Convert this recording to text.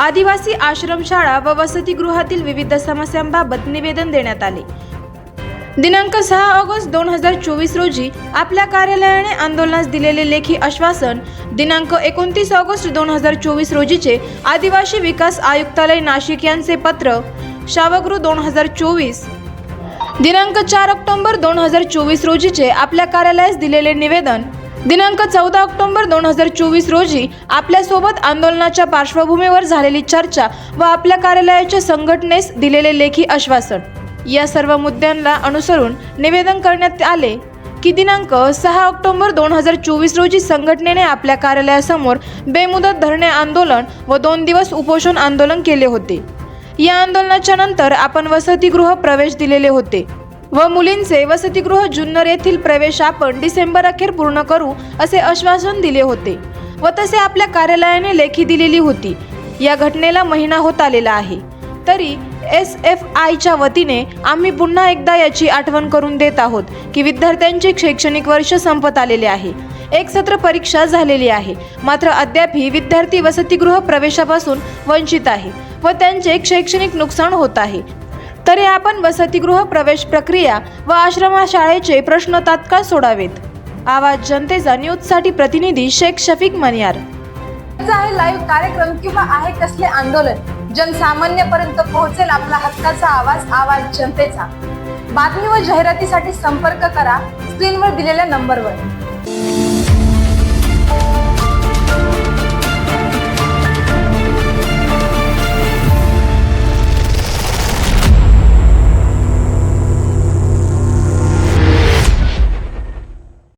आदिवासी आश्रमशाळा व वसतिगृहातील विविध समस्यांबाबत निवेदन देण्यात आले. दिनांक सहा ऑगस्ट दोन हजार चोवीस रोजी आपल्या कार्यालयाने आंदोलनास दिलेले लेखी आश्वासन दिनांक एकोणतीस ऑगस्ट दोन हजार चोवीस रोजीचे आदिवासी विकास आयुक्तालय नाशिक यांचे पत्र शावगृह दोन हजार चोवीस. दिनांक चार ऑक्टोबर दोन हजार चोवीस रोजीचे आपल्या कार्यालयास दिलेले निवेदन दिनांक चौदा ऑक्टोबर दोन हजार चोवीस रोजी आपल्यासोबत आंदोलनाच्या पार्श्वभूमीवर झालेली चर्चा व आपल्या कार्यालयाच्या संघटनेस दिलेले लेखी आश्वासन. या सर्व मुद्द्यांना अनुसरून निवेदन करण्यात आले की दिनांक सहा ऑक्टोबर दोन हजार चोवीस रोजी संघटनेने आपल्या कार्यालयासमोर बेमुदत धरणे आंदोलन व दोन दिवस उपोषण आंदोलन केले होते. या आंदोलनाच्या नंतर आपण वसतिगृह प्रवेश दिलेले होते. व मुलींचे वसतिगृह जुन्नर येथील प्रवेश आपण डिसेंबर अखेर पूर्ण करू असे आश्वासन दिले होते व तसे आपल्या कार्यालयाने लेखी दिलेली होती. या घटनेला महिना होत आलेला आहे. तरी एस एफ आयच्या वतीने आम्ही पुन्हा एकदा याची आठवण करून देत आहोत की विद्यार्थ्यांचे शैक्षणिक वर्ष संपत आलेले आहे. एक सत्र परीक्षा झालेली आहे. मात्र अद्यापही विद्यार्थी वसतिगृह प्रवेशापासून वंचित आहे व त्यांचे शैक्षणिक नुकसान होत आहे. तरी आपण वसतिगृह प्रवेश प्रक्रिया व आश्रमशाळेचे प्रश्न तात्काळ सोडावेत. आवाज जनतेचा न्यूजसाठी प्रतिनिधी शेख शफीक मनियार. आहे लाईव्ह कार्यक्रम किंवा आहे कसले आंदोलन? जनसामान्यपर्यंत पोहोचेल आपला हक्काचा आवाज आवाज जनतेचा. बातमी व जाहिरातीसाठी संपर्क करा स्क्रीनवर दिलेल्या नंबरवर